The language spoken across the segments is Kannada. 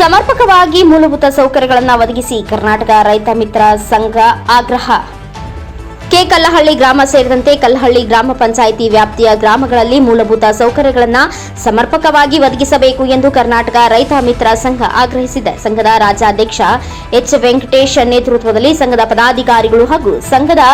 ಸಮರ್ಪಕವಾಗಿ ಮೂಲಭೂತ ಸೌಕರ್ಯಗಳನ್ನು ಒದಗಿಸಿ ಕರ್ನಾಟಕ ರೈತ ಮಿತ್ರ ಸಂಘ ಆಗ್ರಹ. ಕೆ ಕಲ್ಲಹಳ್ಳಿ ಗ್ರಾಮ ಸೇರಿದಂತೆ ಕಲ್ಲಹಳ್ಳಿ ಗ್ರಾಮ ಪಂಚಾಯಿತಿ ವ್ಯಾಪ್ತಿಯ ಗ್ರಾಮಗಳಲ್ಲಿ ಮೂಲಭೂತ ಸೌಕರ್ಯಗಳನ್ನು ಸಮರ್ಪಕವಾಗಿ ಒದಗಿಸಬೇಕು ಎಂದು ಕರ್ನಾಟಕ ರೈತ ಮಿತ್ರ ಸಂಘ ಆಗ್ರಹಿಸಿದೆ. ಸಂಘದ ರಾಜ್ಯಾಧ್ಯಕ್ಷ ಎಚ್. ವೆಂಕಟೇಶ್ ನೇತೃತ್ವದಲ್ಲಿ ಸಂಘದ ಪದಾಧಿಕಾರಿಗಳು ಹಾಗೂ ಸಂಘದ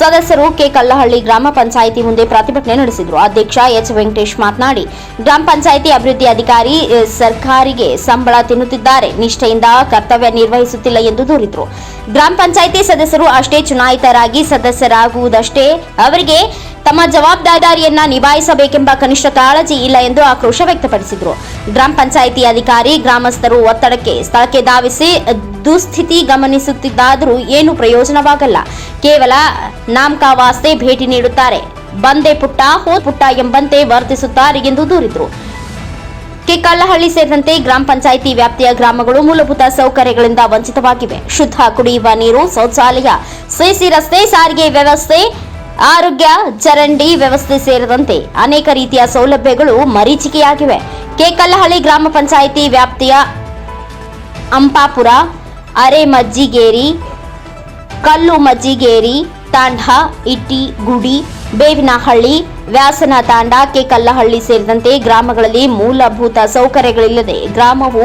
ಸದಸ್ಯರು ಕೆ ಕಲ್ಲಹಳ್ಳಿ ಗ್ರಾಮ ಪಂಚಾಯಿತಿ ಮುಂದೆ ಪ್ರತಿಭಟನೆ ನಡೆಸಿದರು. ಅಧ್ಯಕ್ಷ ಎಚ್. ವೆಂಕಟೇಶ್ ಮಾತನಾಡಿ, ಗ್ರಾಮ ಪಂಚಾಯಿತಿ ಅಭಿವೃದ್ಧಿ ಅಧಿಕಾರಿ ಸರ್ಕಾರಿಗೆ ಸಂಬಳ ತಿನ್ನುತ್ತಿದ್ದಾರೆ. ನಿಷ್ಠೆಯಿಂದ ಕರ್ತವ್ಯ ನಿರ್ವಹಿಸುತ್ತಿಲ್ಲ ಎಂದು ದೂರಿದರು. ಗ್ರಾಮ ಪಂಚಾಯಿತಿ ಸದಸ್ಯರು ಅಷ್ಟೇ ಚುನಾಯಿತರಾಗಿ ಸದಸ್ಯರಾಗುವುದಷ್ಟೇ ಅವರಿಗೆ ತಮ್ಮ ಜವಾಬ್ದಾರಿಯನ್ನ ನಿಭಾಯಿಸಬೇಕೆಂಬ ಕನಿಷ್ಠ ಕಾಳಜಿ ಇಲ್ಲ ಎಂದು ಆಕ್ರೋಶ ವ್ಯಕ್ತಪಡಿಸಿದರು. ಗ್ರಾಮ ಪಂಚಾಯಿತಿ ಅಧಿಕಾರಿ, ಗ್ರಾಮಸ್ಥರು ಒತ್ತಡಕ್ಕೆ ಸ್ಥಳಕ್ಕೆ ಧಾವಿಸಿ ದುಸ್ಥಿತಿ ಗಮನಿಸುತ್ತಿದ್ದಾದರೂ ಏನು ಪ್ರಯೋಜನವಾಗಲ್ಲ. ಕೇವಲ ನಾಮಕಾವಾಸ್ತೆ ಭೇಟಿ ನೀಡುತ್ತಾರೆ. ಬಂದೆ ಪುಟ್ಟ, ಹೋದ್ ಪುಟ್ಟ ಎಂಬಂತೆ ವರ್ತಿಸುತ್ತಾರೆ ಎಂದು ದೂರಿದರು. ಕೆ ಕಲ್ಲಹಳ್ಳಿ ಸೇರಿದಂತೆ ಗ್ರಾಮ ಪಂಚಾಯಿತಿ ವ್ಯಾಪ್ತಿಯ ಗ್ರಾಮಗಳು ಮೂಲಭೂತ ಸೌಕರ್ಯಗಳಿಂದ ವಂಚಿತವಾಗಿವೆ. ಶುದ್ಧ ಕುಡಿಯುವ ನೀರು, ಶೌಚಾಲಯ ಸಿಸಿ ರಸ್ತೆ, ಸಾರಿಗೆ ವ್ಯವಸ್ಥೆ, ಆರೋಗ್ಯ, ಚರಂಡಿ ವ್ಯವಸ್ಥೆ ಸೇರಿದಂತೆ ಅನೇಕ ರೀತಿಯ ಸೌಲಭ್ಯಗಳು ಮರೀಚಿಕೆಯಾಗಿವೆ. ಕೆ ಕಲ್ಲಹಳ್ಳಿ ಗ್ರಾಮ ಪಂಚಾಯಿತಿ ವ್ಯಾಪ್ತಿಯ ಅಂಪಾಪುರ, ಅರೆಮಜ್ಜಿಗೇರಿ ಕಲ್ಲು ಮಜ್ಜಿಗೇರಿ ತಾಂಡ ಇಟ್ಟಿ ಗುಡಿ ಬೇವಿನಹಳ್ಳಿ ವ್ಯಾಸನ ತಾಂಡ ಕೆಕಲ್ಲಹಳ್ಳಿ ಸೇರಿದಂತೆ ಗ್ರಾಮಗಳಲ್ಲಿ ಮೂಲಭೂತ ಸೌಕರ್ಯಗಳಿಲ್ಲದೆ ಗ್ರಾಮವು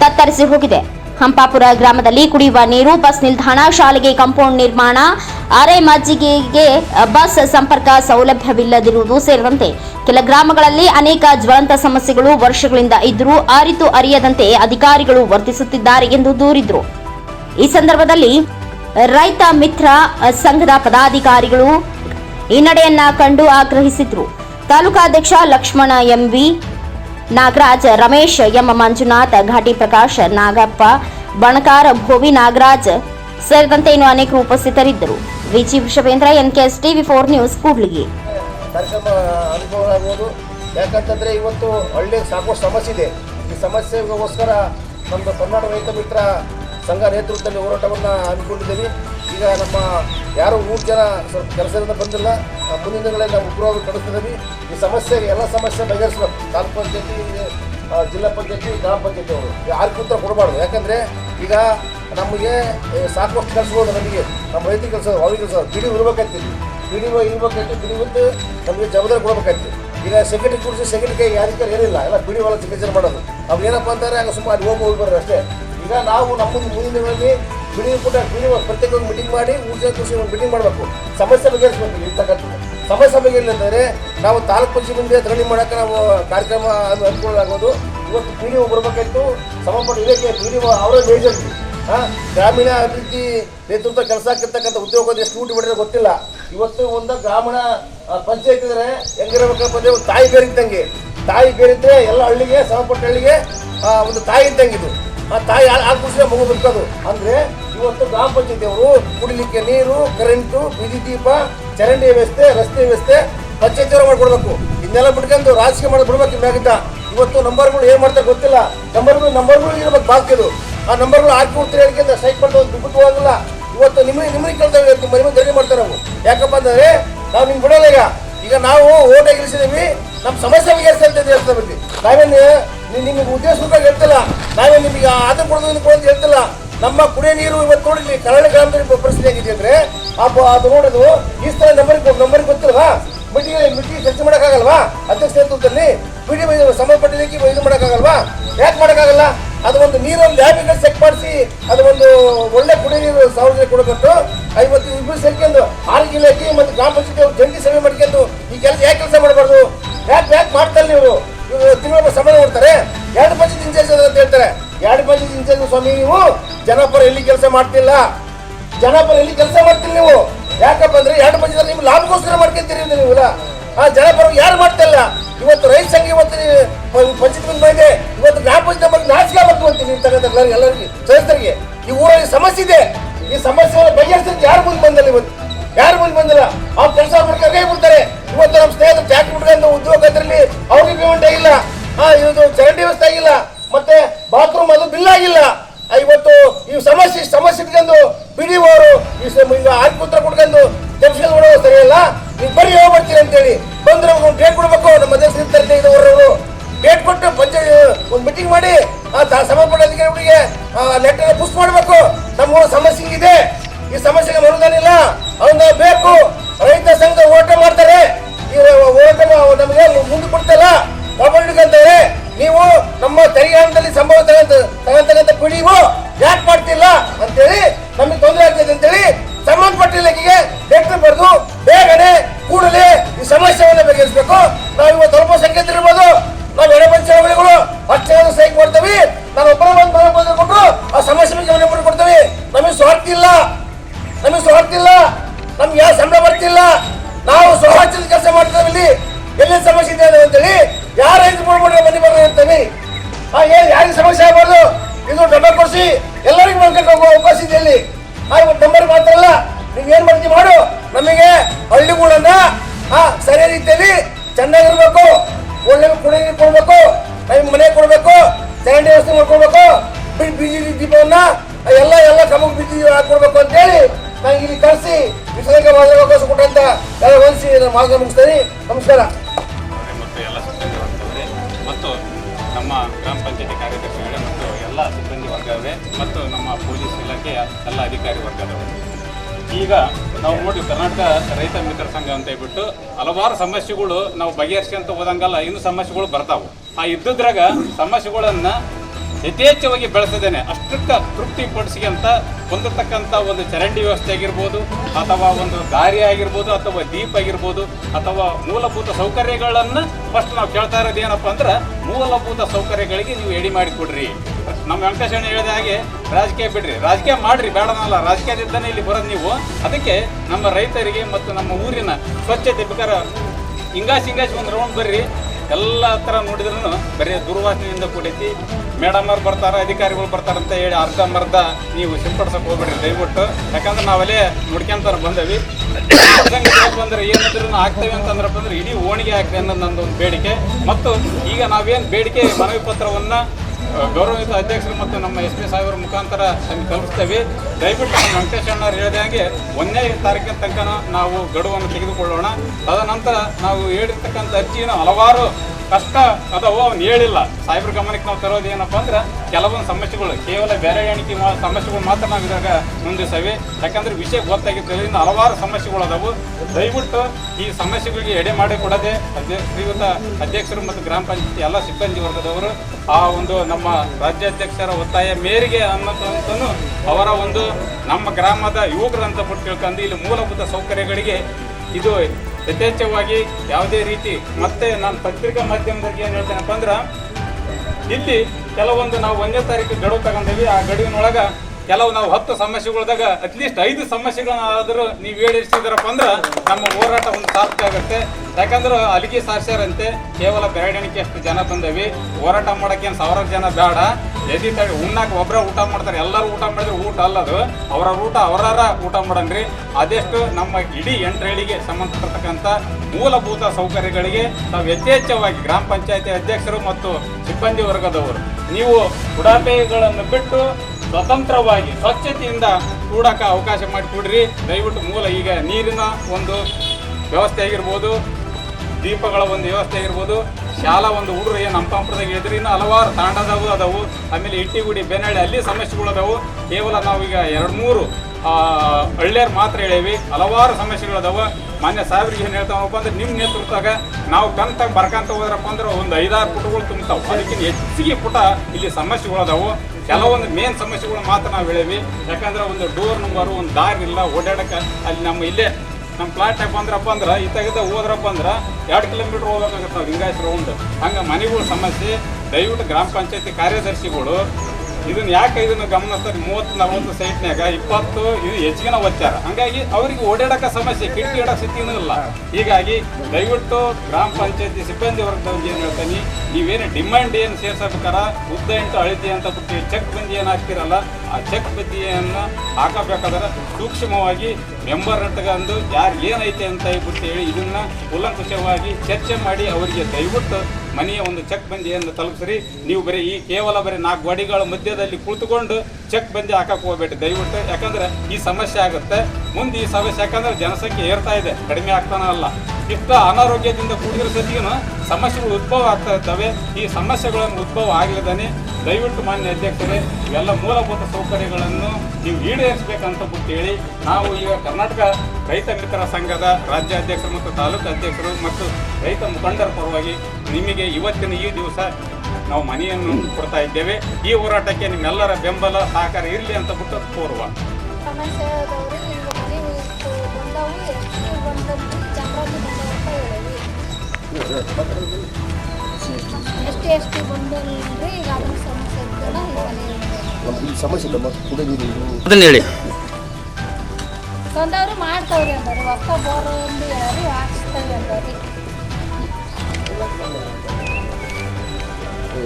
ತತ್ತರಿಸಿ ಹೋಗಿದೆ. ಹಂಪಾಪುರ ಗ್ರಾಮದಲ್ಲಿ ಕುಡಿಯುವ ನೀರು, ಬಸ್ ನಿಲ್ದಾಣ, ಶಾಲೆಗೆ ಕಾಂಪೌಂಡ್ ನಿರ್ಮಾಣ, ಅರೆ ಮಜ್ಜಿಗೆಗೆ ಬಸ್ ಸಂಪರ್ಕ ಸೌಲಭ್ಯವಿಲ್ಲದಿರುವುದು ಸೇರಿದಂತೆ ಕೆಲ ಗ್ರಾಮಗಳಲ್ಲಿ ಅನೇಕ ಜ್ವಲಂತ ಸಮಸ್ಯೆಗಳು ವರ್ಷಗಳಿಂದ ಇದ್ದರೂ ಅರಿತು ಅರಿಯದಂತೆ ಅಧಿಕಾರಿಗಳು ವರ್ತಿಸುತ್ತಿದ್ದಾರೆ ಎಂದು ದೂರಿದ್ರು. ಈ ಸಂದರ್ಭದಲ್ಲಿ ರೈತ ಮಿತ್ರ ಸಂಘದ ಪದಾಧಿಕಾರಿಗಳು ಈ ನಡೆಯನ್ನ ಕಂಡು ಆಗ್ರಹಿಸಿದ್ರು. ತಾಲೂಕಾಧ್ಯಕ್ಷ Lakshmana M V Nagaraj Ramesh M Manjunath, Ghati Prakash, Nagappa, Banakara Bhovi Nagaraj ಸೇರಿದಂತೆ ಇನ್ನು ಅನೇಕರು ಉಪಸ್ಥಿತರಿದ್ದರು. V G Vrushabhendra N K S TV four news, Kudligi. ಕಾರ್ಯಕ್ರಮ ಅನುಭವ ಯಾಕಂತಂದರೆ ಇವತ್ತು ಹಳ್ಳಿಗೆ ಸಾಕಷ್ಟು ಸಮಸ್ಯೆ ಇದೆ. ಈ ಸಮಸ್ಯೆಗೋಸ್ಕರ ನಮ್ಮದು ಕನ್ನಡ ರೈತ ಮಿತ್ರ ಸಂಘ ನೇತೃತ್ವದಲ್ಲಿ ಹೋರಾಟವನ್ನು ಹಮ್ಮಿಕೊಂಡಿದ್ದೀವಿ. ಈಗ ನಮ್ಮ ಯಾರು ಮೂರು ಜನ ಸ್ವಲ್ಪ ಕೆಲಸದಿಂದ ಬಂದಿಲ್ಲ ಮುಂದಿನ ದಿನಗಳಲ್ಲಿ ನಾವು ಉಗ್ರವಾಗಿ ಕಳಿಸ್ತಿದ್ದೀವಿ ಈ ಸಮಸ್ಯೆಗೆ ಎಲ್ಲ ಸಮಸ್ಯೆ ಬಗೆಹರಿಸ್ಬೇಕು. ತಾಲೂಕು ಪಂಚಾಯತಿ ಜಿಲ್ಲಾ ಪಂಚಾಯತಿ, ಗ್ರಾಮ ಪಂಚಾಯತಿ ಅವರು. ಯಾರು ಕೂತ್ರ ಕೊಡಬಾರ್ದು. ಯಾಕಂದರೆ ಈಗ ನಮಗೆ ಸಾಕಷ್ಟು ಕೆಲಸಗಳು ನಮಗೆ. ನಮ್ಮ ರೈತ ಕೆಲಸ ಅವ್ರಿಗೆ ಕೆಲಸ, ಬಿಡಿ ಇರ್ಬೇಕಾಗ್ತದೆ ಬಿಡಿ ಇರ್ಬೇಕಾಯ್ತು ಬಿಡಿ ಬಂದು ನಮಗೆ ಜವಾಬ್ದಾರಿ ಕೊಡಬೇಕಾಗ್ತಿತ್ತು ಈಗ ಸೆಕ್ರೆಟರಿ ಸೆಕೆಂಡ್ ಸೆಕ್ರೆಟರಿ ಯಾರಿಗೆ ಏನಿಲ್ಲ, ಎಲ್ಲ ಬಿಡಿ ಹೊಲ ಸಿಗ್ನೇಚರ್ ಮಾಡೋದು. ಅವ್ರು ಏನಪ್ಪ ಅಂತಾರೆ, ಹಂಗೆ ಸುಮ್ಮನೆ ಹೋಗಿ ಹೋಗ್ಬಾರ್ದು ಅಷ್ಟೇ. ಈಗ ನಾವು ನಮ್ಮ ಮುಂದಿನ ದಿನಗಳಲ್ಲಿ ಬಿಡಿ ಕೂಡ ಬಿಡಿ ಪ್ರತ್ಯೇಕವಾಗಿ ಮೀಟಿಂಗ್ ಮಾಡಿ ಊರ್ಜಾ ಕೃಷಿ ಒಂದು ಮೀಟಿಂಗ್ ಮಾಡಬೇಕು. ಸಮಸ್ಯೆ ಬಗೆಹರಿಸಬೇಕು ಇರ್ತಕ್ಕಂಥ ಸಮಸ್ಯೆ ಬಗೆಹರಿಲ್ಲ ಅಂತಂದರೆ ನಾವು ತಾಲೂಕು ಪಂಚಾಯತ್ ಮುಂದೆ ಧರಣಿ ಮಾಡೋಕ್ಕೆ ನಾವು ಕಾರ್ಯಕ್ರಮ ಅದು ಇವತ್ತು ಪಿ ಡಿ ಒ ಬರಬೇಕಾಯ್ತು. ಸಂಬಂಧಪಟ್ಟ ಇಲಾಖೆ ಪಿ ಡಿ ಒ ಅವರೇ ಗ್ರಾಮೀಣ ಅಭಿವೃದ್ಧಿ ನೇತೃತ್ವ ಕೆಲಸ ಆಗಿರ್ತಕ್ಕಂಥ ಉದ್ಯೋಗ ಎಷ್ಟು ಊಟಿ ಬಿಟ್ಟಿದ್ರೆ ಗೊತ್ತಿಲ್ಲ. ಇವತ್ತು ಒಂದು ಗ್ರಾಮೀಣ ಪಂಚಾಯತ್ ಇದ್ರೆ ಹೆಂಗಿರ್ಬೇಕಪ್ಪ ಅಂದ್ರೆ ಒಂದು ತಾಯಿ ಬೇರೆ ಇದ್ದಂಗೆ ತಾಯಿ ಬೇರಿದ್ರೆ ಎಲ್ಲ ಹಳ್ಳಿಗೆ ಸಂಬಂಧಪಟ್ಟ ಹಳ್ಳಿಗೆ ಒಂದು ತಾಯಿ ಇದ್ದಂಗೆ ಇದು. ಆ ತಾಯಿ ಆ ಮಗು ಬದುಕೋದು ಅಂದ್ರೆ ಇವತ್ತು ಗ್ರಾಮ ಪಂಚಾಯತಿ ಅವರು ಕುಡಿಲಿಕ್ಕೆ ನೀರು ಕರೆಂಟು ಬೀದಿ ದೀಪ, ಚರಂಡಿ ವ್ಯವಸ್ಥೆ, ರಸ್ತೆ ವ್ಯವಸ್ಥೆ ಪಂಚಾಯತಿ ಅವರು ಮಾಡ್ಕೊಡ್ಬೇಕು. ಇದನ್ನೆಲ್ಲ ಬಿಟ್ಕೊಂಡು ರಾಜಕೀಯ ಮಾಡಿ ಬಿಡ್ಬೇಕು ಇನ್ನಾಗಿದ್ದ ಇವತ್ತು ನಂಬರ್ಗಳು ಏನ್ ಮಾಡ್ತಾರೆ ಗೊತ್ತಿಲ್ಲ. ನಂಬರ್ಗಳು ನಂಬರ್ಗಳು ಇರ್ಬೇಕು ಬಾಕಿದು ಆ ನಂಬರ್ಗಳು ಹಾಕಿ ಕೊಡ್ತೀರಿ ಹೇಳಿಕೆ ಸ್ಟ್ರೈಕ್ ಮಾಡ್ತಾ ದುಡ್ಡು ಹೋಗಲ್ಲ ಇವತ್ತು ನಿಮಗೆ ನಿಮಗೆ ಕೇಳ್ತಾ ಇವತ್ತು ಮನೆ ಧರಣಿ ಮಾಡ್ತಾರೆ ನಾವು ಯಾಕಪ್ಪ ಅಂದ್ರೆ ನಾವು ನಿಮ್ಗೆ ಬಿಡೋಲ್ಲ ಈಗ. ಈಗ ನಾವು ಓಟ್ ಗೆಲ್ಲಿಸಿದೀವಿ ನಮ್ಮ ಸಮಸ್ಯೆ ಬಗೆಹರಿಸಿ ಅಂತ ಹೇಳ್ತಾ ಇದ್ದೀವಿ ನಾವೇನು ನೀ- ನಿಮಗೆ ಸುಖ ಹೇಳ್ತಿಲ್ಲ. ನಾವೇ ನಿಮಗೆ ಆದ ಕೊಡೋದು ಕೊಡೋದು ಹೇಳ್ತಿಲ್ಲ. ನಮ್ಮ ಕುಡಿಯ ನೀರು ಇವತ್ತು ನೋಡಿ ಕರಾಳಿ ಗ್ರಾಮದಲ್ಲಿ ಪರಿಸ್ಥಿತಿ ಆಗಿದೆ ಅಂದ್ರೆ ಅದು ನೋಡೋದು ಈ ಸ್ಥಳ ನಂಬರಿಗೆ ನಂಬರಿಗೆ ಗೊತ್ತಿಲ್ವಾ? ಮೀಟಿಂಗ್ ಮೀಟಿಂಗ್ ಚರ್ಚೆ ಮಾಡೋಕ್ಕಾಗಲ್ವಾ? ಅಧ್ಯಕ್ಷ ನೇತೃತ್ವದಲ್ಲಿ ಬಿಡಿ ಸಂಬಂಧಪಟ್ಟಿದ್ದಕ್ಕೆ ಇದು ಮಾಡೋಕ್ಕಾಗಲ್ವಾ? ಯಾಕೆ ಮಾಡೋಕ್ಕಾಗಲ್ಲ? ಅದು ಒಂದು ನೀರೊಂದು ಲ್ಯಾಬಿಗೆ ಚೆಕ್ ಮಾಡಿಸಿ ಅದು ಒಂದು ಒಳ್ಳೆ ಕುಡಿಯ ನೀರು ಸಾರ್ವಜನಿಕ ಕೊಡಬೇಕು. ಐವತ್ತು ಇಬ್ಬರು ಸೇರ್ಕೊಂಡು ಆರೋಗ್ಯ ಇಲಾಖೆ ಮತ್ತು ಗ್ರಾಮ ಪಂಚಾಯತಿ ಜಂಟಿ ಸಭೆ ಮಾಡ್ಕೊಂಡು ಈ ಕೆಲಸ ಯಾಕೆ ಕೆಲಸ ಮಾಡಬಾರ್ದು? ಯಾಕೆ ಯಾಕೆ ಮಾಡ್ತಾರೆ ನೀವು? ತಿಂಗಳ ಸಂಬಳ ಕೊಡ್ತಾರೆ ಎರಡು ಪಂಚಾಯತ್ ಇನ್ಚಾರ್ಜ್ ಅಂತ ಹೇಳ್ತಾರೆ. ಎರಡು ಪಂಚಾಯತ್ ಇನ್ಚಾರ್ಜ್ ಸ್ವಾಮಿ, ನೀವು ಜನಪರ ಎಲ್ಲಿ ಕೆಲಸ ಮಾಡ್ತಿಲ್ಲ? ಜನಪರ ಎಲ್ಲಿ ಕೆಲಸ ಮಾಡ್ತಿಲ್ಲ ನೀವು? ಯಾಕಪ್ಪ ಅಂದ್ರೆ ಎರಡು ಪಂಚಾಯತ್ ನೀವು ಲಾಭಗೋಸ್ಕರ ಮಾಡ್ಕೊಂತೀರಿ ನೀವು ಆ ಜನಪರ ಯಾರು ಮಾಡ್ತಾ ಇಲ್ಲ? ಇವತ್ತು ರೈತ ಸಂಘ ಇವತ್ತು ಪಂಚಾಯತ್ ಬಂದ ಮೇಲೆ ಇವತ್ತು ಗ್ರಾಮ ಪಂಚಾಯತ್ ಬಗ್ಗೆ ನಾಚಿಕೆ ಆಗ್ಬೇಕು ಅಂತೀನಿ ಎಲ್ಲರಿಗೂ ಸದಸ್ಯರಿಗೆ. ಈ ಊರಲ್ಲಿ ಸಮಸ್ಯೆ ಇದೆ. ಈ ಸಮಸ್ಯೆಯನ್ನು ಬಗೆಹರಿಸಲಿಕ್ಕೆ ಯಾರು ಮುಂದೆ ಬಂದಿಲ್ಲ ಇವತ್ತು? ಯಾರು ಮುಂದೆ ಬಂದಿಲ್ಲ? ಅವ್ರು ಕೆಲಸ ಮಾಡ್ಕೊಂಡು ಕೈ ಬಿಡ್ತಾರೆ ಇವತ್ತು ನಮ್ಮ ಸ್ನೇಹಿತರು ಟ್ಯಾಕ್ಟರ್ ಬಿಟ್ಕೊಂಡು ಅವ್ರಿಗೆ ಪೇಮೆಂಟ್ ಆಗಿಲ್ಲ ಹಾ ಇದು ಚರಂಡಿ ವ್ಯವಸ್ಥೆ ಆಗಿಲ್ಲ. ಮತ್ತೆ ಬಾತ್ರೂಮ್ ಅದು ಬಿಲ್ ಆಗಿಲ್ಲ. ಆ, ಇವತ್ತು ಈ ಸಮಸ್ಯೆ ಸಮಸ್ಯೆ ಇಟ್ಕೊಂಡು ಪಿ ಡಿ ಅವರು ಈ ಆತ್ಮಪುತ್ರ ಕೊಡ್ಕೊಂಡು ಕೆಲಸಗಳು ಮಾಡೋದು ಸರಿಯಲ್ಲ. ನೀವು ಬರ್ರಿ ಹೋಗ್ಬರ್ತೀರಿ ಅಂತೇಳಿ. ಬಂದ್ರೆ ಒಂದು ಡೇಟ್ ಕೊಡ್ಬೇಕು. ನಮ್ಮ ದೇಶ ಇರ್ತಾರೆ ಇದು ಅವರು ಡೇಟ್ ಕೊಟ್ಟು ಪಂಚಾಯತ್ ಒಂದು ಮೀಟಿಂಗ್ ಮಾಡಿ ಆ ಸಂಬಂಧಪಟ್ಟ ಅಧಿಕಾರಿಗಳಿಗೆ ಲೆಟರ್ ಪುಷ್ ಮಾಡಬೇಕು. ನಮ್ಮ ಸಮಸ್ಯೆ ಇದೆ ಈ ಸಮಸ್ಯೆಗೆ ಅನುದಾನ ಇಲ್ಲ. ಅವನ್ನ ಬೇಕು. ರೈತ ಸಂಘ ಓಟ ಮಾಡ್ತಾರೆ. ಹೋರಾಟ ನಮಗೆ ಮುಂದೆ ಕೊಡ್ತಲ್ಲ? ಅಂತಾರೆ ನೀವು ನಮ್ಮ ತೆರಿಗೆ ಸಂಭವ ತಗಂತ ತಗಂತಕ್ಕಂಥ ಪಿಡಿಒ ಯಾಕೆ ಮಾಡ್ತಿಲ್ಲ ಅಂತೇಳಿ ನಮಗೆ ತೊಂದರೆ ಆಗ್ತದೆ ಅಂತೇಳಿ ಸಂಬಂಧಪಟ್ಟ ಇಲಾಖೆಗೆ ಲೆಟರ್ ಬರೆದು ಬೇಗನೆ ಕೂಡಲೇ ಈ ಸಮಸ್ಯೆಯನ್ನು ಬಗೆಹರಿಸಬೇಕು. ನಾವು ಇವತ್ತು ಸ್ವಲ್ಪ ಸಂಖ್ಯೆ ಇರ್ಬೋದು. ನಾವು ಎಡಬಂಚ ಚಳವಳಿಗಳು ಅಷ್ಟೇ ಸೈಕ್ ಮಾಡ್ತೇವೆ. ನಾನು ಒಬ್ಬರ ಬಂದು ಕೊಟ್ಟರು ಆ ಸಮಸ್ಯೆ ಬಗ್ಗೆ ಕೊಟ್ಟು ಕೊಡ್ತೇವೆ. ನಮಗೆ ಸ್ವಾರ್ಥ ಇಲ್ಲ ನಮಗೆ ಸ್ವಾರ್ಥ ಇಲ್ಲ ನಮ್ಗೆ ಯಾವ ಸಂಬಳ ಬರ್ತಿಲ್ಲ. ನಾವು ಸ್ವಚ್ಛದ ಕೆಲಸ ಮಾಡ್ತೇವೆ ಎಲ್ಲಿ ಸಮಸ್ಯೆ ಇದೆ ಅಂತೇಳಿ ಯಾರ ರೈತರು ಮಾಡ್ಬಿಟ್ರೆ ಮನೆ ಬರ್ರಿ ಅಂತೇಳಿ. ಏನ್ ಯಾರಿಗೆ ಸಮಸ್ಯೆ ಆಗ್ಬಾರ್ದು, ಇದು ಡಬ್ಬರ್ ಕೊಡಿಸಿ. ಎಲ್ಲರಿಗೂ ಮಾಡ್ಕೊಂಡು ಹೋಗುವ ಅವಕಾಶ ಇದೆ ಇಲ್ಲಿ. ಆ ಇವತ್ತು ನಂಬರ್ ಮಾತ್ರ ಅಲ್ಲ, ನೀವ್ ಏನ್ ಮಾಡ್ತೀವಿ ಮಾಡು. ನಮಗೆ ಹಳ್ಳಿಗಳನ್ನ ಆ, ಸರಿಯಾದ ರೀತಿಯಲ್ಲಿ ಚೆನ್ನಾಗಿರ್ಬೇಕು ಒಳ್ಳೆ ಕುಡಿಯ ಕೊಡ್ಬೇಕು ನಮಗೆ ಮನೆ ಕೊಡ್ಬೇಕು, ಚರಂಡಿ ವ್ಯವಸ್ಥೆ ಮಾಡ್ಕೊಡ್ಬೇಕು. ಬಿಜಿ ದೀಪವನ್ನ, ಎಲ್ಲ ಎಲ್ಲ ಕ್ರಮಕ್ಕೆ ಬಿದ್ದಿ ಹಾಕೊಡ್ಬೇಕು ಅಂತೇಳಿ ನಾನು ಇಲ್ಲಿ ಕಳಿಸಿ ವಿಸರ್ಗ ಮಾಡಿ ಅವಕಾಶ ಕೊಟ್ಟಂತ ಎಲ್ಲ ಹೊಲಿಸಿ ನಾನು ಮಾರ್ಗ ಮುಗಿಸ್ತೇನೆ. ನಮಸ್ಕಾರ. ಮತ್ತು ನಮ್ಮ ಗ್ರಾಮ ಪಂಚಾಯತಿ ಕಾರ್ಯದರ್ಶಿಗಳೇ, ಮತ್ತು ಎಲ್ಲ ಸಿಬ್ಬಂದಿ ವರ್ಗವೇ ಮತ್ತು ನಮ್ಮ ಪೊಲೀಸ್ ಇಲಾಖೆಯ ಎಲ್ಲ ಅಧಿಕಾರಿ ವರ್ಗದವರು. ಈಗ ನಾವು ನೋಡಿ ಕರ್ನಾಟಕ ರೈತ ಮಿತ್ರ ಸಂಘ ಅಂತ ಹೇಳ್ಬಿಟ್ಟು ಹಲವಾರು ಸಮಸ್ಯೆಗಳು ನಾವು ಬಗೆಹರಿಸ್ಕೊಂತ ಹೋದಂಗಲ್ಲ, ಇನ್ನು ಸಮಸ್ಯೆಗಳು ಬರ್ತಾವೆ. ಆ ಇದ್ದುದ್ರಾಗ ಸಮಸ್ಯೆಗಳನ್ನ ಯಥೇಚ್ಛವಾಗಿ ಬೆಳೆಸಿದ್ದೇನೆ. ಅಷ್ಟಕ್ಕ ತೃಪ್ತಿ ಪಡಿಸಿದಂತ ಹೊಂದತಕ್ಕಂಥ ಒಂದು ಚರಂಡಿ ವ್ಯವಸ್ಥೆ ಆಗಿರ್ಬೋದು, ಅಥವಾ ಒಂದು ದಾರಿ ಆಗಿರ್ಬೋದು, ಅಥವಾ ದೀಪ ಆಗಿರ್ಬೋದು, ಅಥವಾ ಮೂಲಭೂತ ಸೌಕರ್ಯಗಳನ್ನು ಫಸ್ಟ್ ನಾವು ಕೇಳ್ತಾ ಇರೋದು ಏನಪ್ಪ ಅಂದ್ರೆ, ಮೂಲಭೂತ ಸೌಕರ್ಯಗಳಿಗೆ ನೀವು ಎಡಿ ಮಾಡಿ ಕೊಡ್ರಿ. ನಮ್ಮ ವೆಂಕಟೇಶಣ್ಣ ಹೇಳಿದ ಹಾಗೆ, ರಾಜಕೀಯ ಬಿಡ್ರಿ. ರಾಜಕೀಯ ಮಾಡ್ರಿ ಬೇಡನಲ್ಲ ರಾಜಕೀಯದಿಂದನೇ ಇಲ್ಲಿ ಬರೋದು ನೀವು. ಅದಕ್ಕೆ ನಮ್ಮ ರೈತರಿಗೆ ಮತ್ತು ನಮ್ಮ ಊರಿನ ಸ್ವಚ್ಛತೆ ಬೇಕಾದ್ರೆ ಹಿಂಗಾಸಿ ಹಿಂಗಾಸಿ ಒಂದು ರೌಂಡ್ ಬರ್ರಿ. ಎಲ್ಲ ಥರ ನೋಡಿದ್ರು ಬರೀ ದುರ್ವಾಸನೆಯಿಂದ ಕೂಡೈತಿ ಮೇಡಮ್ ಅವ್ರು ಬರ್ತಾರ, ಅಧಿಕಾರಿಗಳು ಬರ್ತಾರಂತ ಹೇಳಿ ಅರ್ಧಂಬರ್ಧ ನೀವು ಸಿಂಪಡಿಸಕ್ ಹೋಗ್ಬೇಡ್ರಿ ದಯವಿಟ್ಟು. ಯಾಕಂದ್ರೆ ನಾವಲ್ಲೇ ನೋಡ್ಕೊಂತ ಬಂದವಿ. ಬಂದ್ರೆ ಏನಾದ್ರೂ ಆಗ್ತೇವೆ ಅಂತಂದ್ರೆ ಅಂದ್ರೆ ಇಡೀ ಓಣಿಗೆ ಆಗ್ತದೆ ಅನ್ನೋದು ನಂದು ಒಂದು ಬೇಡಿಕೆ. ಮತ್ತು ಈಗ ನಾವೇನು ಬೇಡಿಕೆ ಮನವಿ ಪತ್ರವನ್ನ ಗೌರವಿತ ಅಧ್ಯಕ್ಷರು ಮತ್ತು ನಮ್ಮ ಎಸ್ ಪಿ ಸಾಹೇಬರ ಮುಖಾಂತರ ನಮಗೆ ತಲುಪಿಸ್ತೇವೆ ದಯವಿಟ್ಟು ನಮ್ಮ ವೆಂಕಟೇಶ್ ಹೇಳಿದ ಹಾಗೆ ಒಂದನೇ ತಾರೀಕಿನ ತನಕ ನಾವು ಗಡುವನ್ನು ತೆಗೆದುಕೊಳ್ಳೋಣ. ತದನಂತರ ನಾವು ಹೇಳಿರ್ತಕ್ಕಂಥ ಅರ್ಜಿಯನ್ನು ಹಲವಾರು ಕಷ್ಟ ಅದಾವು ಅವ್ನು ಹೇಳಿಲ್ಲ. ಸಾಹೇಬ್ರ ಗಮನಕ್ಕೆ ನಾವು ತರೋದು ಏನಪ್ಪ ಅಂದ್ರೆ ಕೆಲವೊಂದು ಸಮಸ್ಯೆಗಳು, ಕೇವಲ ಬೇರೆ ಎಣಿಕೆ ಸಮಸ್ಯೆಗಳು ಮಾತ್ರ ನಾವು ಇದಾಗ ಮುಂದಿಸ್ತೇವೆ ಯಾಕಂದ್ರೆ ವಿಷಯ ಗೊತ್ತಾಗಿದ್ದರಿಂದ ಹಲವಾರು ಸಮಸ್ಯೆಗಳು ಅದಾವು. ದಯವಿಟ್ಟು ಈ ಸಮಸ್ಯೆಗಳಿಗೆ ಎಡೆ ಮಾಡಿ ಕೊಡದೆ ಶ್ರೀಯುತ ಅಧ್ಯಕ್ಷರು ಮತ್ತು ಗ್ರಾಮ ಪಂಚಾಯತಿ ಎಲ್ಲ ಸಿಬ್ಬಂದಿ ವರ್ಗದವರು, ಆ ಒಂದು ನಮ್ಮ ರಾಜ್ಯಾಧ್ಯಕ್ಷರ ಒತ್ತಾಯ ಮೇರೆಗೆ ಅನ್ನೋದಂತನು ಅವರ ಒಂದು ನಮ್ಮ ಗ್ರಾಮದ ಯುವಕರಂತ ಬಿಟ್ಟು ತಿಳ್ಕೊಂಡು ಇಲ್ಲಿ ಮೂಲಭೂತ ಸೌಕರ್ಯಗಳಿಗೆ ಇದು ಯಥೇಚ್ಛವಾಗಿ ಯಾವುದೇ ರೀತಿ ಮತ್ತೆ ನಾನು ಪತ್ರಿಕಾ ಮಾಧ್ಯಮದಲ್ಲಿ ಏನು ಹೇಳ್ತೇನಪ್ಪ ಅಂದ್ರೆ, ಇಲ್ಲಿ ಕೆಲವೊಂದು ನಾವು ಒಂದೇ ತಾರೀಕು ಗಡುವು ತಗೊಂಡೇವಿ, ಆ ಗಡುವಿನೊಳಗೆ ಕೆಲವು ನಾವು ಹತ್ತು ಸಮಸ್ಯೆಗಳದಾಗ ಅಟ್ಲೀಸ್ಟ್ ಐದು ಸಮಸ್ಯೆಗಳನ್ನಾದರೂ ನೀವು ಈಡೇರಿಸಿದ್ರಪ್ಪ ಅಂದ್ರೆ ನಮ್ಮ ಹೋರಾಟ ಒಂದು ಸಾರ್ಥಕ ಆಗುತ್ತೆ. ಯಾಕಂದ್ರೆ ಅಲ್ಲಿಗೆ ಸಾರ್ಸ್ಯಾರಂತೆ, ಕೇವಲ ಬೆರಡಣಿಕೆ ಅಷ್ಟು ಜನ ತಂದೇವಿ ಹೋರಾಟ ಮಾಡಕ್ಕೆ ಏನು ಸಾವಿರಾರು ಜನ ಬೇಡ. ಎದಿ ಉಣ್ಣಕ್ಕೆ ಉಣ್ಣಾಕ ಒಬ್ಬರ ಊಟ ಮಾಡ್ತಾರೆ, ಎಲ್ಲರೂ ಊಟ ಮಾಡಿದ್ರೆ ಊಟ ಅಲ್ಲದು. ಅವರ ಊಟ ಅವರಾರ ಊಟ ಮಾಡನ್ರಿ. ಅದೆಷ್ಟು ನಮ್ಮ ಇಡೀ ಎಂಟ್ರೇಳಿಗೆ ಸಂಬಂಧಪಟ್ಟತಕ್ಕಂಥ ಮೂಲಭೂತ ಸೌಕರ್ಯಗಳಿಗೆ ನಾವು ಯಥೇಚ್ಛವಾಗಿ ಗ್ರಾಮ ಪಂಚಾಯತಿ ಅಧ್ಯಕ್ಷರು ಮತ್ತು ಸಿಬ್ಬಂದಿ ವರ್ಗದವರು, ನೀವು ಉಡಾಪೆಗಳನ್ನು ಬಿಟ್ಟು ಸ್ವತಂತ್ರವಾಗಿ ಸ್ವಚ್ಛತೆಯಿಂದ ಕೂಡಕ್ಕೆ ಅವಕಾಶ ಮಾಡಿಕೊಡ್ರಿ ದಯವಿಟ್ಟು ಮೂಲ ಈಗ ನೀರಿನ ಒಂದು ವ್ಯವಸ್ಥೆ ಆಗಿರ್ಬೋದು, ದೀಪಗಳ ಒಂದು ವ್ಯವಸ್ಥೆ ಆಗಿರ್ಬೋದು ಶಾಲಾ ಒಂದು ಹುಡುಗರು ಏನು ಹಂಪಾಂಪುರದಾಗ ಹೇಳಿದ್ರಿ ಇನ್ನು ಹಲವಾರು ತಾಂಡದವು ಅದಾವು. ಆಮೇಲೆ ಇಟ್ಟಿಗುಡಿ ಬೆನಹಳ್ಳಿ ಅಲ್ಲಿ ಸಮಸ್ಯೆಗಳು ಅದಾವು. ಕೇವಲ ನಾವೀಗ ಎರಡು ಮೂರು ಹಳ್ಳಿಯರು ಮಾತ್ರ ಹೇಳೇವಿ. ಹಲವಾರು ಸಮಸ್ಯೆಗಳು ಅದಾವ. ಮಾನ್ಯ ಸಾಹೇಬ್ರಿಗೆ ಏನು ಹೇಳ್ತಾವಪ್ಪ ಅಂದ್ರೆ ನಿಮ್ಮ ನೇತೃತ್ವದಾಗ ನಾವು ಕಂತ ಬರ್ಕಂತ ಹೋದ್ರಪ್ಪ ಅಂದ್ರೆ ಒಂದು ಐದಾರು ಪುಟಗಳು ತುಂಬ್ತಾವೆ. ಅದಕ್ಕಿಂತ ಹೆಚ್ಚಿಗೆ ಪುಟ ಇಲ್ಲಿ ಸಮಸ್ಯೆಗಳು ಅದಾವು. ಕೆಲವೊಂದು ಮೇನ್ ಸಮಸ್ಯೆಗಳು ಮಾತ್ರ ನಾವು ಹೇಳೇವಿ. ಯಾಕಂದ್ರೆ ಒಂದು ಡೋರ್ ನಂಬರು ಒಂದು ದಾರಿ ಇಲ್ಲ ಓಡಾಡಕ್ಕೆ ಅಲ್ಲಿ ನಮ್ಮ ಇಲ್ಲೇ ನಮ್ಮ ಪ್ಲಾಟ್ ಬಂದ್ರಪ್ಪ ಅಂದ್ರೆ, ಈ ತೆಗೆದ ಹೋದ್ರಪ್ಪ ಅಂದ್ರೆ ಎರಡು ಕಿಲೋಮೀಟ್ರ್ ಹೋಗ್ಬೇಕಾಗತ್ತೆ ನಾವು ರೌಂಡ್ ಹಂಗೆ ಮನೆಗಳು ಸಮಸ್ಯೆ ದಯವಿಟ್ಟು ಗ್ರಾಮ ಪಂಚಾಯತಿ ಕಾರ್ಯದರ್ಶಿಗಳು ಇದನ್ನ ಯಾಕೆ ಇದನ್ನು ಗಮನಿಸ್ತಾರೆ? ಮೂವತ್ತು, ನಲವತ್ತು ಸೈಟ್ನಾಗ ಇಪ್ಪತ್ತು, ಇದು ಹೆಚ್ಚಿಗೆ ಒಚ್ಚಾರ. ಹಂಗಾಗಿ ಅವರಿಗೆ ಓಡಾಡಕ ಸಮಸ್ಯೆ, ಕಿಟಕಿ ಇಡಕ್ಕೆ ಸ್ಥಿತಿನೂ ಇಲ್ಲ. ಹೀಗಾಗಿ ದಯವಿಟ್ಟು ಗ್ರಾಮ ಪಂಚಾಯತಿ ಸಿಬ್ಬಂದಿ ವರ್ಗದವ್ರಿಗೆ ಏನು ಹೇಳ್ತೀನಿ, ನೀವೇನು ಡಿಮ್ಯಾಂಡ್ ಏನು ಸೇರ್ಸಬೇಕಾರ, ಉದ್ದ ಎಂಟು ಅಳಿತಿ ಅಂತ ಬಿಟ್ಟು ಚೆಕ್ ಬಂದು ಏನು ಹಾಕ್ತಿರಲ್ಲ ಆ ಚೆಕ್ ಬದ್ದಿಯನ್ನು ಹಾಕಬೇಕಾದ್ರೆ ಸೂಕ್ಷ್ಮವಾಗಿ ಮೆಂಬರ್ ಅಂತಗಂದು ಯಾರು ಏನೈತೆ ಅಂತ ಹೇಳ್ಬಿಟ್ಟು ಹೇಳಿ ಇದನ್ನು ಕೂಲಂಕುಷವಾಗಿ ಚರ್ಚೆ ಮಾಡಿ ಅವರಿಗೆ ದಯವಿಟ್ಟು ಮನೆಯ ಒಂದು ಚೆಕ್ ಬಂದಿಯನ್ನು ತಲುಪಿಸ್ರಿ. ನೀವು ಬರೀ ಈ ಕೇವಲ ಬರೀ ನಾಲ್ಕು ಗೋಡಿಗಳ ಮಧ್ಯದಲ್ಲಿ ಕುಳಿತುಕೊಂಡು ಚೆಕ್ ಬಂದಿ ಹಾಕಕ್ಕೆ ಹೋಗ್ಬೇಡಿ ದಯವಿಟ್ಟು. ಯಾಕಂದ್ರೆ ಈ ಸಮಸ್ಯೆ ಆಗುತ್ತೆ. ಮುಂದೆ ಈ ಸಭೆ ಯಾಕಂದ್ರೆ ಜನಸಂಖ್ಯೆ ಏರ್ತಾ ಇದೆ. ಕಡಿಮೆ ಆಗ್ತಾನ ಅಲ್ಲ. ಇಷ್ಟ ಅನಾರೋಗ್ಯದಿಂದ ಕೂಡಿರೋ ಸತಿಗೂ ಸಮಸ್ಯೆಗಳು ಉದ್ಭವ ಆಗ್ತಾ ಇರ್ತವೆ. ಈ ಸಮಸ್ಯೆಗಳನ್ನು ಉದ್ಭವ ಆಗಲಿದ್ದಾನೆ ದಯವಿಟ್ಟು ಮಾನ್ಯ ಅಧ್ಯಕ್ಷರೇ, ಇವೆಲ್ಲ ಮೂಲಭೂತ ಸೌಕರ್ಯಗಳನ್ನು ನೀವು ಈಡೇರಿಸಬೇಕಂತ ಹೇಳಿ ನಾವು ಈಗ ಕರ್ನಾಟಕ ರೈತ ಮಿತ್ರ ಸಂಘದ ರಾಜ್ಯಾಧ್ಯಕ್ಷರು ಮತ್ತು ತಾಲೂಕು ಅಧ್ಯಕ್ಷರು ಮತ್ತು ರೈತ ಮುಖಂಡರ ಪರವಾಗಿ ನಿಮಗೆ ಇವತ್ತಿನ ಈ ದಿವಸ ನಾವು ಮನೆಯನ್ನು ಕೊಡ್ತಾ ಇದ್ದೇವೆ. ಈ ಹೋರಾಟಕ್ಕೆ ನಿಮ್ಮೆಲ್ಲರ ಬೆಂಬಲ ಸಹಕಾರ ಇರಲಿ ಅಂತ ಬಿಟ್ಟು ಪೂರ್ವ ಎಷ್ಟು ಎಷ್ಟು ಈಗ ಅದ್ರ ಸಮಸ್ಯೆ ಇದ್ದಲ್ಲ ಈ ಸಮಸ್ಯೆ ಕುಡಿದ ಅದನ್ನ ಹೇಳಿ. ಬಂದವರು ಮಾಡ್ತಾವ್ರಿ ಅಂದಾರಿ ಹೊಸ ಬೋರ್ ಒಂದು ಯಾರು ಹಾಕ್ಸ್ತಾವೆ ಅಂತಾರೆ.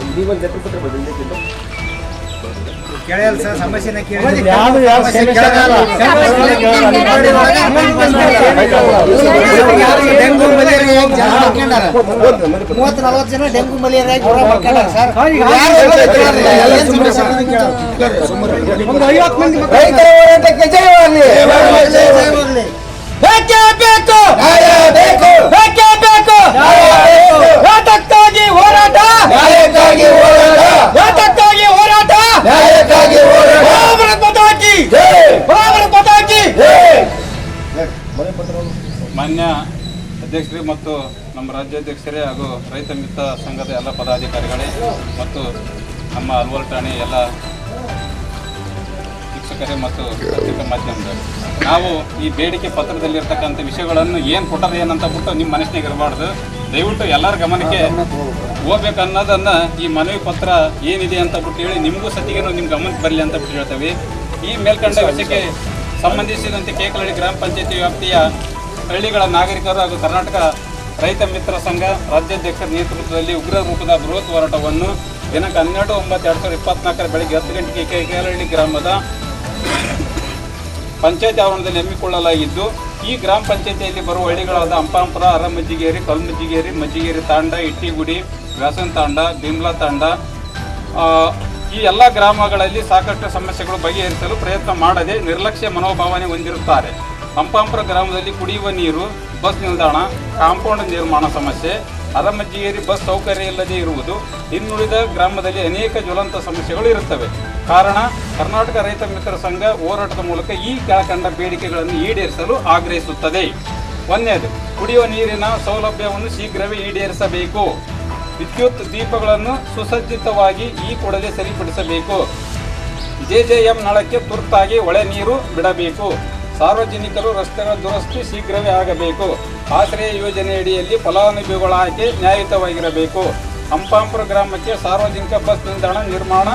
ಇಡೀ ಒಂದು ಲೆಕ್ಕ ಪತ್ರ ಬಂದಿದ್ದು ಕೇಳಿಲ್ಲ ಸರ್ ಸಮಸ್ಯೆನ ಕೇಳಿ ಯಾವ್ದು ಯಾವ ಸಮಸ್ಯೆ ಆಗಲ್ಲ. ಡೆಂಗು ಮಲೇರಿಯಾ ಜಾಸ್ತಿ ಜನ ಮಲ್ಕೊಂಡಾರ. ಮೂವತ್ತು ನಲವತ್ತು ಜನ ಡೆಂಗು ಮಲೇರಿಯಾ ಸರ್ ಒಂದು ಐವತ್ತು ಮಂದಿ ಮಕ್ಕಳು ರೈತರ ಹೋರಾಟಕ್ಕೆ ಜಯವಾಗಲಿ ಜಯವಾಗಲಿ. ಬೇಕೇ ಬೇಕು ಬೇಕು ಬೇಕೇ ಬೇಕು ಯಾತಕ್ಕಾಗಿ ಹೋರಾಟ ಹೋರಾಟ ನ್ಯಾಯಕ್ಕಾಗಿ ಮಾನ್ಯ ಅಧ್ಯಕ್ಷರೇ ಮತ್ತು ನಮ್ಮ ರಾಜ್ಯಾಧ್ಯಕ್ಷರೇ ಹಾಗೂ ರೈತ ಮಿತ್ರ ಸಂಘದ ಎಲ್ಲ ಪದಾಧಿಕಾರಿಗಳೇ ಮತ್ತು ನಮ್ಮ ಅಲ್ವಲ್ ಠಾಣೆ ಎಲ್ಲ ಶಿಕ್ಷಕರೇ ಮತ್ತು ಪತ್ರಿಕಾ ಮಾಧ್ಯಮದವರು. ನಾವು ಈ ಬೇಡಿಕೆ ಪತ್ರದಲ್ಲಿರ್ತಕ್ಕಂಥ ವಿಷಯಗಳನ್ನು ಏನು ಕೊಟ್ಟರೆ ಏನಂತ ಬಿಟ್ಟು ನಿಮ್ಮ ಮನಸ್ಸಿನಾಗ ಇರಬಾರ್ದು. ದಯವಿಟ್ಟು ಎಲ್ಲರ ಗಮನಕ್ಕೆ ಹೋಗ್ಬೇಕು ಅನ್ನೋದನ್ನ ಈ ಮನವಿ ಪತ್ರ ಏನಿದೆ ಅಂತ ಬಿಟ್ಟು ಹೇಳಿ, ನಿಮಗೂ ಸತಿಗೆ ನಿಮ್ಮ ಗಮನಕ್ಕೆ ಬರಲಿ ಅಂತ ಬಿಟ್ಟು ಹೇಳ್ತೇವೆ. ಈ ಮೇಲ್ಕಂಡ ವಿಷಯಕ್ಕೆ ಸಂಬಂಧಿಸಿದಂತೆ ಕೇಕಲಹಳ್ಳಿ ಗ್ರಾಮ ಪಂಚಾಯತಿ ವ್ಯಾಪ್ತಿಯ ಹಳ್ಳಿಗಳ ನಾಗರಿಕರು ಹಾಗೂ ಕರ್ನಾಟಕ ರೈತ ಮಿತ್ರ ಸಂಘ ರಾಜ್ಯಾಧ್ಯಕ್ಷರ ನೇತೃತ್ವದಲ್ಲಿ ಉಗ್ರ ರೂಪದ ಬೃಹತ್ ಹೋರಾಟವನ್ನು ದಿನಾಂಕ ಹನ್ನೆರಡು, ಒಂಬತ್ತು, ಎರಡು ಸಾವಿರದ ಇಪ್ಪತ್ನಾಲ್ಕರ ಬೆಳಗ್ಗೆ ಹತ್ತು ಗಂಟೆಗೆ ಕೇಕಲಹಳ್ಳಿ ಗ್ರಾಮದ ಪಂಚಾಯತ್ ಆವರಣದಲ್ಲಿ ಹಮ್ಮಿಕೊಳ್ಳಲಾಗಿದ್ದು ಈ ಗ್ರಾಮ ಪಂಚಾಯತಿಯಲ್ಲಿ ಬರುವ ಹಳ್ಳಿಗಳಾದ ಅಂಪಾಂಪುರ ಅರಮಜ್ಜಿಗೇರಿ, ಕಲ್ಮಜ್ಜಿಗೇರಿ, ಮಜ್ಜಿಗೇರಿ ತಾಂಡ, ಇಟ್ಟಿಗುಡಿ, ವ್ಯಾಸನ್ ತಾಂಡ ಬಿಮ್ಲಾ ತಾಂಡ ಈ ಎಲ್ಲ ಗ್ರಾಮಗಳಲ್ಲಿ ಸಾಕಷ್ಟು ಸಮಸ್ಯೆಗಳು ಬಗೆಹರಿಸಲು ಪ್ರಯತ್ನ ಮಾಡದೆ ನಿರ್ಲಕ್ಷ್ಯ ಮನೋಭಾವನೆ ಹೊಂದಿರುತ್ತಾರೆ. ಅಂಪಾಂಪುರ ಗ್ರಾಮದಲ್ಲಿ ಕುಡಿಯುವ ನೀರು, ಬಸ್ ನಿಲ್ದಾಣ, ಕಾಂಪೌಂಡ್ ನಿರ್ಮಾಣ ಸಮಸ್ಯೆ ಅರಮಜ್ಜಿಗೇರಿ ಬಸ್ ಸೌಕರ್ಯ ಇಲ್ಲದೆ ಇರುವುದು ಇನ್ನುಳಿದ ಗ್ರಾಮದಲ್ಲಿ ಅನೇಕ ಜ್ವಲಂತ ಸಮಸ್ಯೆಗಳು ಇರುತ್ತವೆ. ಕಾರಣ, ಕರ್ನಾಟಕ ರೈತ ಮಿತ್ರ ಸಂಘ ಹೋರಾಟದ ಮೂಲಕ ಈ ಕೆಳಕಂಡ ಬೇಡಿಕೆಗಳನ್ನು ಈಡೇರಿಸಲು ಆಗ್ರಹಿಸುತ್ತದೆ. ಒಂದನೇದು, ಕುಡಿಯುವ ನೀರಿನ ಸೌಲಭ್ಯವನ್ನು ಶೀಘ್ರವೇ ಈಡೇರಿಸಬೇಕು. ವಿದ್ಯುತ್ ದೀಪಗಳನ್ನು ಸುಸಜ್ಜಿತವಾಗಿ ಈ ಕೂಡಲೇ ಸರಿಪಡಿಸಬೇಕು. ಜೆಜೆಎಂ ನಳಕ್ಕೆ ತುರ್ತಾಗಿ ಒಳೆ ನೀರು ಬಿಡಬೇಕು. ಸಾರ್ವಜನಿಕರು ರಸ್ತೆಗಳ ದುರಸ್ತಿ ಶೀಘ್ರವೇ ಆಗಬೇಕು. ಆಶ್ರಯ ಯೋಜನೆಯಡಿಯಲ್ಲಿ ಫಲಾನುಭವಿಗಳ ಆಯ್ಕೆ ನ್ಯಾಯಯುತವಾಗಿರಬೇಕು. ಹಂಪಾಂಪುರ ಗ್ರಾಮಕ್ಕೆ ಸಾರ್ವಜನಿಕ ಬಸ್ ನಿಲ್ದಾಣ ನಿರ್ಮಾಣ